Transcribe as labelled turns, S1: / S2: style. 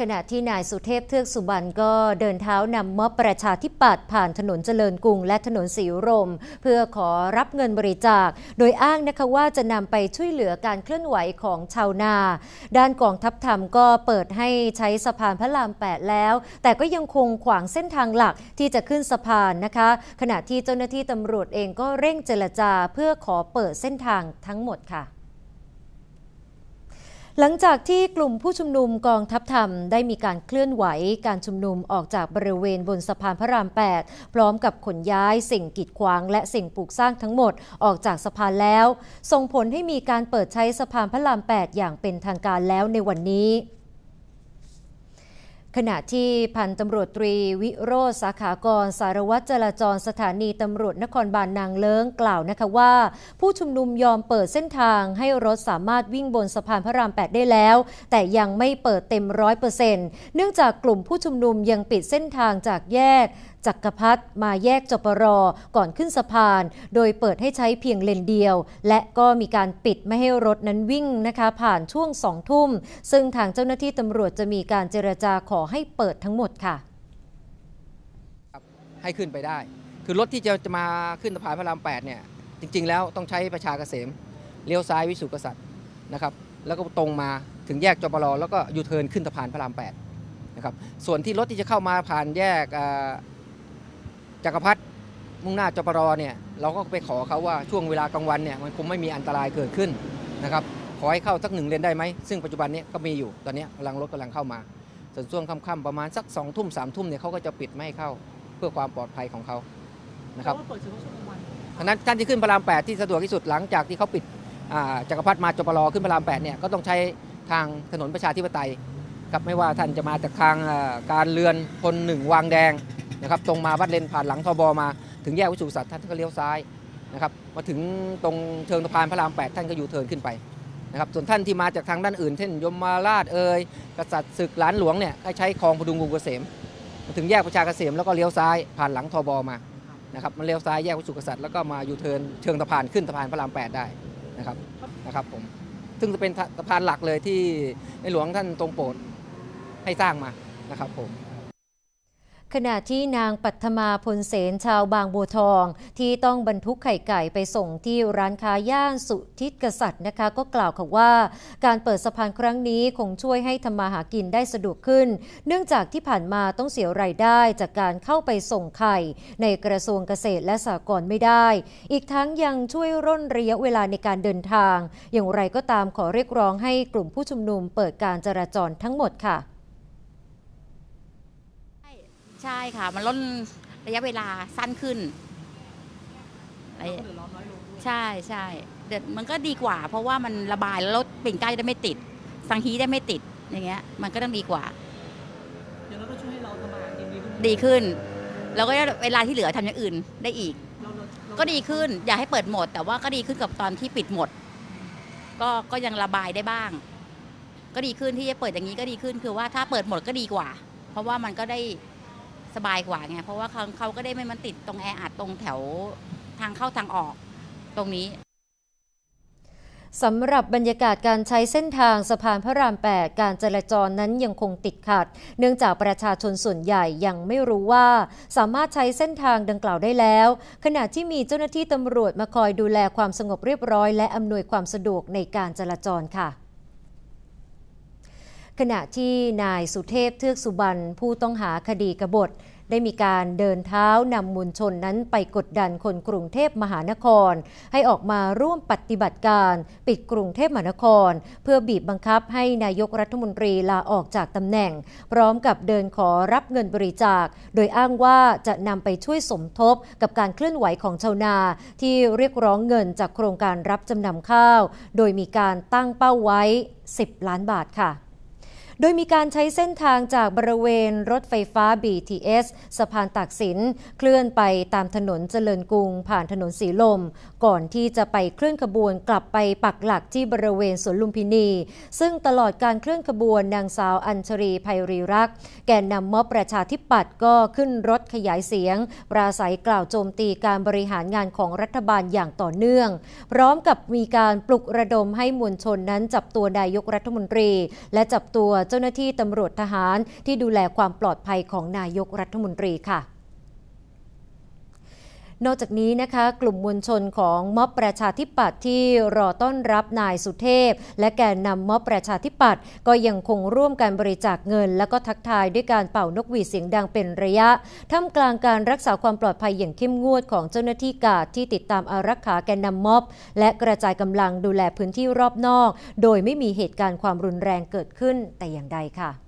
S1: ขณะที่นายสุเทพเทือกสุบรรณก็เดินเท้านำม็อบประชาธิปัตย์ผ่านถนนเจริญกรุง และถนนสีรม เพื่อขอรับเงินบริจาค โดยอ้างนะคะว่าจะนำไปช่วยเหลือการเคลื่อนไหวของชาวนา ด้านกองทัพธรรมก็เปิดให้ใช้สะพานพระราม 8 แล้ว แต่ก็ยังคงขวางเส้นทางหลักที่จะขึ้นสะพานนะคะ ขณะที่เจ้าหน้าที่ตำรวจเองก็เร่งเจรจาเพื่อขอเปิดเส้นทางทั้งหมดค่ะ หลังจากที่กลุ่มผู้ชุมนุมกองทัพธรรมได้มีการเคลื่อนไหวการชุมนุมออกจากบริเวณบนสะพานพระราม 8 พร้อมกับขนย้ายสิ่งกีดขวาง และสิ่งปลูกสร้างทั้งหมดออกจากสะพานแล้ว ส่งผลให้มีการเปิดใช้สะพานพระราม 8 อย่างเป็นทางการแล้วในวันนี้ ขณะที่พันตำรวจตรีวิโรธสาขากร สารวัตรจราจรสถานีตำรวจนครบาลนางเลิ้งกล่าวนะคะว่า ผู้ชุมนุมยอมเปิดเส้นทางให้รถสามารถวิ่งบนสะพานพระราม 8 ได้แล้ว แต่ยังไม่เปิดเต็มร้อยเปอร์เซ็นต์เนื่องจากกลุ่มผู้ชุมนุมยังปิดเส้นทางจากแยก จักรพัฒมาแยกจปรก่อนขึ้นสะพาน โดยเปิดให้ใช้เพียงเลนเดียว และก็มีการปิดไม่ให้รถนั้นวิ่งนะคะผ่านช่วงสองทุ่ม ซึ่งทางเจ้าหน้าที่ตำรวจจะมีการเจรจาขอให้เปิดทั้งหมดค่ะ
S2: ให้ขึ้นไปได้ คือรถที่จะจะมาขึ้นสะพานพระราม8เนี่ยจริง ๆ แล้วต้องใช้ประชาเกษมเลี้ยวซ้ายวิสุกษัตริย์นะครับแล้วก็ตรงมาถึงแยกจปรแล้วก็ยูเทิร์นขึ้นสะพานพระราม8นะครับส่วนที่รถที่จะเข้ามาผ่านแยก จักรพัฒมุ่งหน้าจปรเนี่ยเราก็ไปขอเขาว่าช่วงเวลากลางวันเนี่ยมันคงไม่มีอันตรายเกิดขึ้นนะครับขอให้เข้าสักหนึ่งเลนได้ไหม ซึ่งปัจจุบันนี้ก็มีอยู่ตอนนี้กำลังรถกำลังเข้ามา ส่วนช่วงค่ำๆประมาณสักสองทุ่มสามทุ่มเนี่ยเขาก็จะปิดไม่ให้เข้าเพื่อความปลอดภัยของเขานะครับเพราะนั้นท่านที่ขึ้นพระรามแปดที่สะดวกที่สุดหลังจากที่เขาปิดจักรพัฒมาจปรขึ้นพระรามแปดเนี่ยก็ต้องใช้ทางถนนประชาธิปไตยครับไม่ว่าท่านจะมาจากทางการเรือนพลหนึ่งวางแดง นะครับตรงมาวัดเลนผ่านหลังทบมาถึงแยกวิสุทธิสัตว์ท่านก็เลี้ยวซ้ายนะครับมาถึงตรงเชิงสะพานพระราม 8 ท่านก็อยู่เทินขึ้นไปนะครับส่วนท่านที่มาจากทางด้านอื่นเช่นยมมาราชเอ่ยกษัตริย์ศึกหลานหลวงเนี่ยใช้คลองพดุงกรุงเกษมมาถึงแยกประชาเกษมแล้วก็เลี้ยวซ้ายผ่านหลังทบมานะครับมันเลี้ยวซ้ายแยกวิสุทธิกษัตริย์แล้วก็มาอยู่เทินเชิงสะพานขึ้นสะพานพระราม 8 ได้นะครับนะครับผมซึ่งจะเป็นสะพานหลักเลยที่ในหลวงท่านทรงโปรดให้สร้างมานะครับผม
S1: ขณะที่นางปัทมาพลเสนชาวบางบัวทอง ที่ต้องบรรทุกไข่ไก่ไปส่งที่ร้านค้าย่านสุทิศกษัตริย์นะคะ ก็กล่าวค่ะว่า การเปิดสะพานครั้งนี้คงช่วยให้ทำมาหากินได้สะดวกขึ้น เนื่องจากที่ผ่านมาต้องเสียรายได้จากการเข้าไปส่งไข่ ในกระทรวงเกษตรและสหกรณ์ไม่ได้ อีกทั้งยังช่วยร่นระยะเวลาในการเดินทาง อย่างไรก็ตามขอเรียกร้องให้กลุ่มผู้ชุมนุมเปิดการจราจรทั้งหมดค่ะ
S3: ใช่ค่ะ มันลดระยะเวลาสั้นขึ้น ใช่ใช่เด็ดมันก็ดีกว่า เพราะว่ามันระบายแล้วรถปิ่นใกล้ได้ไม่ติด สังฮีได้ไม่ติดอย่างเงี้ย มันก็ต้องดีกว่า
S4: อย่างนั้นก็ช่วยให้เราทำงาน
S3: ดีขึ้น แล้วก็เวลาที่เหลือทำอย่างอื่นได้อีก ก็ดีขึ้นอย่าให้เปิดหมด แต่ว่าก็ดีขึ้นกับตอนที่ปิดหมด ก็ก็ยังระบายได้บ้าง ก็ดีขึ้นที่จะเปิดอย่างนี้ก็ดีขึ้นคือว่าถ้าเปิดหมดก็ดีกว่า เพราะว่ามันก็ได้ สบายกว่าไงเพราะว่าเขาเขาก็ได้ไม่มันติดตรงแออัดตรงแถวทางเข้าทางออกตรงนี้
S1: สำหรับบรรยากาศการใช้เส้นทางสะพานพระราม 8 การจราจรนั้นยังคงติดขัด เนื่องจากประชาชนส่วนใหญ่ยังไม่รู้ว่า สามารถใช้เส้นทางดังกล่าวได้แล้ว ขณะที่มีเจ้าหน้าที่ตำรวจมาคอยดูแลความสงบเรียบร้อย และอำนวยความสะดวกในการจราจรค่ะ ขณะที่นายสุเทพเทือกสุบรรณผู้ต้องหาคดีกบฏ ได้มีการเดินเท้านำมวลชนนั้นไปกดดันคนกรุงเทพมหานคร ให้ออกมาร่วมปฏิบัติการ ปิดกรุงเทพมหานคร เพื่อบีบบังคับให้นายกรัฐมนตรีลาออกจากตำแหน่ง พร้อมกับเดินขอรับเงินบริจาค โดยอ้างว่าจะนำไปช่วยสมทบกับการเคลื่อนไหวของชาวนา ที่เรียกร้องเงินจากโครงการรับจำนำข้าว โดยมีการตั้งเป้าไว้ 10 ล้านบาทค่ะ โดยมีการใช้เส้นทางจากบริเวณรถไฟฟ้า BTS สะพานตากสิน เคลื่อนไปตามถนนเจริญกรุง ผ่านถนนสีลม ก่อนที่จะไปเคลื่อนขบวนกลับไปปักหลักที่บริเวณสวนลุมพินี ซึ่งตลอดการเคลื่อนขบวนนางสาวอัญชรีภัยรีรัก แกนนำม็อบประชาธิปัตย์ก็ขึ้นรถขยายเสียง ปราศัยกล่าวโจมตีการบริหารงานของรัฐบาลอย่างต่อเนื่อง พร้อมกับมีการปลุกระดมให้มวลชนนั้นจับตัวนายกรัฐมนตรี และจับตัวเจ้าหน้าที่ตำรวจทหารที่ดูแลความปลอดภัยของนายกรัฐมนตรีค่ะ นอกจากนี้นะคะกลุ่มมวลชนของม็อบประชาธิปัตย์ที่รอต้อนรับนายสุเทพ และแกนนำม็อบประชาธิปัตย์ก็ยังคงร่วมกันบริจาคเงิน และก็ทักทายด้วยการเป่านกหวีดเสียงดังเป็นระยะท่ามกลางการรักษาความปลอดภัยอย่างเข้มงวดของเจ้าหน้าที่กาดที่ติดตามอารักขาแกนนำม็อบ และกระจายกำลังดูแลพื้นที่รอบนอก โดยไม่มีเหตุการณ์ความรุนแรงเกิดขึ้นแต่อย่างใดค่ะ